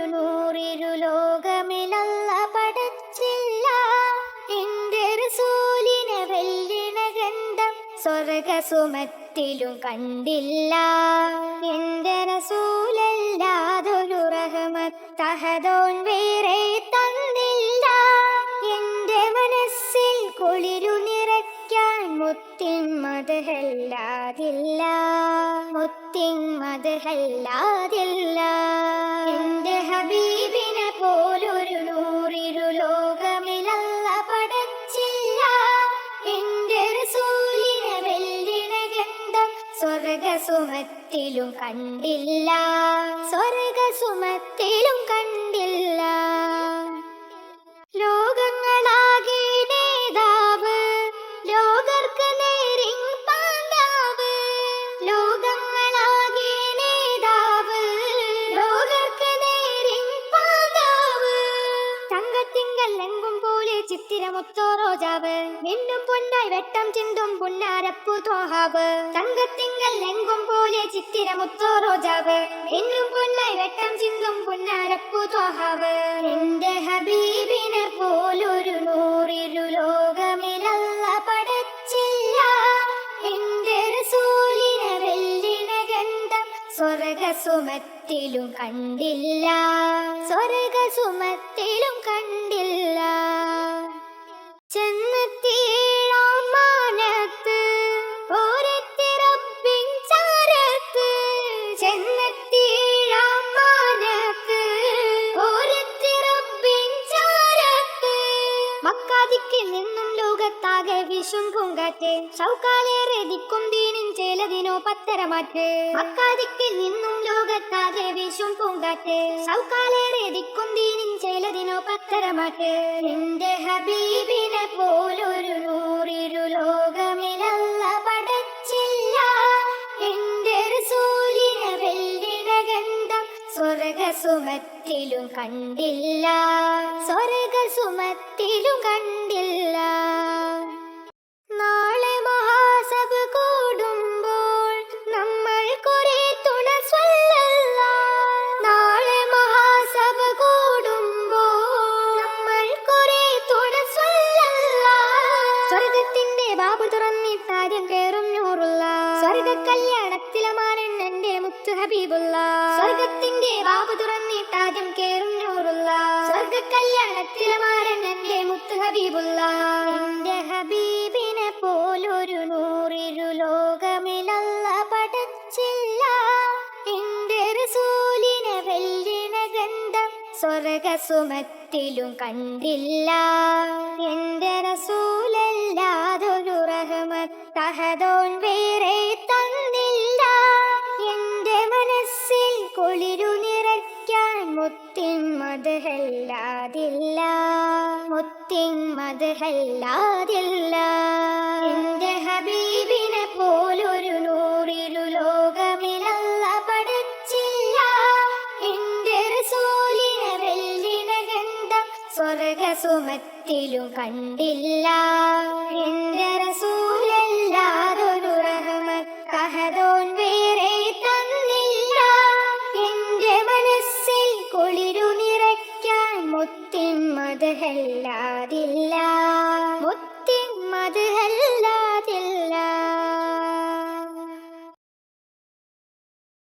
ഇരുനൂറിരുലോകമിലല്ല പടച്ചില്ല. എന്റെ റസൂലിനെ വെല്ലിണ ഗന്ധം സ്വർഗസുമത്തിലും കണ്ടില്ല. എന്റെ റസൂലല്ലാതൊരു റഹമത്തഹദോൻ വേറെ മുത്തിൻ മതഹല്ലാതില്ല. മുത്തിൻ മതഹല്ലാതില്ല. എന്റെ ഹബീബിനെ പോലൊരു നൂറിരു ലോകമിലല്ല പടച്ചില്ല. എന്റെ റസൂലിനെ വെല്ലിന ഗന്ധം സ്വർഗസുമത്തിലും കണ്ടില്ല. സ്വർഗസുമത്തിലും കണ്ടില്ല. ചിത്തിരമൊത്തോ റോജാവ് മിന്നും പൊന്നായി വെട്ടം ചിന്തും പുന്നാരപ്പു തോഹാവ്. തങ്കത്തിങ്കൽ ലെങ്കും പോലെ ചിത്തിരമൊത്തോ റോജാവ് മിന്നും പൊന്നായി വെട്ടം ചിന്തും പുന്നാരപ്പു തോഹാവ്. എന്റെ ഹബീബിനെ പോലൊരു നൂറിരു ലോകമിലല്ല പടച്ചില്ല. എന്റെ റസൂലിനെ വെല്ലിന ഗന്ധം സ്വർഗസുമത്തിലും കണ്ടില്ല. സ്വർഗസുമത്തിലും മക്കാദിക്കിൽ നിന്നും ലോകത്താകെ വിഷും പൂങ്കാറ്റ്. സൗക്കാലേറെ ദിക്കും ദീനിൻ ചേലതിനോ പത്തരമാറ്റ്. മക്കാദിക്കിൽ നിന്നും ലോകത്താകെ വിഷും പൂങ്കാറ്റ്. സൗക്കാലേറെ ദിക്കും ദീനിൻ ചേലതിനോ പത്തരമാറ്റ്. എന്റെ ഹബീബിനെ പോലൊരു നൂറിരു സ്വർഗസുമത്തിലും കണ്ടില്ല. സ്വർഗസുമത്തിലും കണ്ടില്ല. നാളെ മഹാസഭ കൂടുമ്പോൾ നമ്മൾ കുറെ തുണ സ്വല്ല നാളെ മഹാസഭ കൂടുമ്പോൾ നമ്മൾ കുറെ തുണ സ്വല്ല സ്വർഗത്തിന്റെ ബാബു തുറന്നിട്ടാദ്യം കല്യാണത്തിലമാരൻ എന്റെ മുത്തു ഹബീബുള്ള. സ്വർഗത്തിന്റെ ബാബു തുറന്നിട്ടാദ്യം കേറും നൂറുള്ള. സ്വർഗ കല്യാണത്തിലമാരൻ എന്റെ മുത്തു ഹബീബുള്ള. എന്റെ ഹബീബിനെ പോലൊരു നൂറിരു ലോകമിലല്ല പടച്ചില്ല എന്റെ റസൂലിനെ വെല്ലിന ഗന്ധം സ്വർഗസുമത്തിലും കണ്ടില്ല. മുത്തിൻ മതഹല്ലാതില്ല. മുത്തിൻ മതഹല്ലാതില്ല. എന്റെ ഹബീബിനെ പോലൊരു നൂറിലു ലോകമിലല്ല പഠിച്ചില്ല. എന്റെ റസൂലിനെ വെല്ലിന ഗന്ധം സ്വർഗസുമത്തിലും കണ്ടില്ല. എന്റെ The had